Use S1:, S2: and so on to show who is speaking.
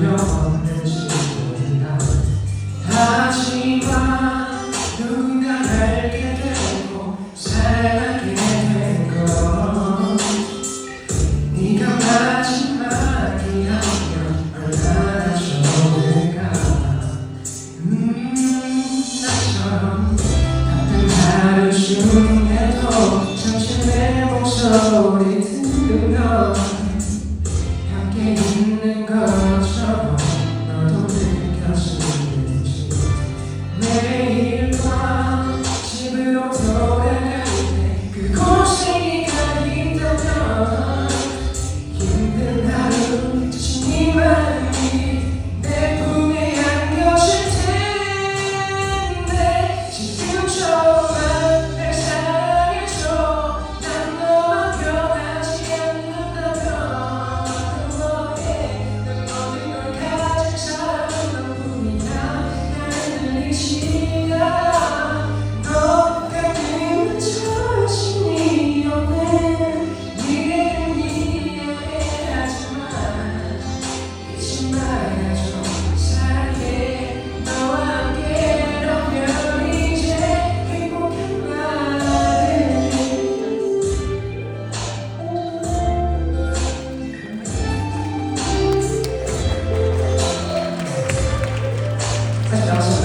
S1: 두려워하는 시간이다 하지만 누군가 알게 되고 사랑하게 될건 네가 마지막이라면 얼마나 좋을까 음 나처럼 바쁜 하루 중에도 잠시 내 목소리 다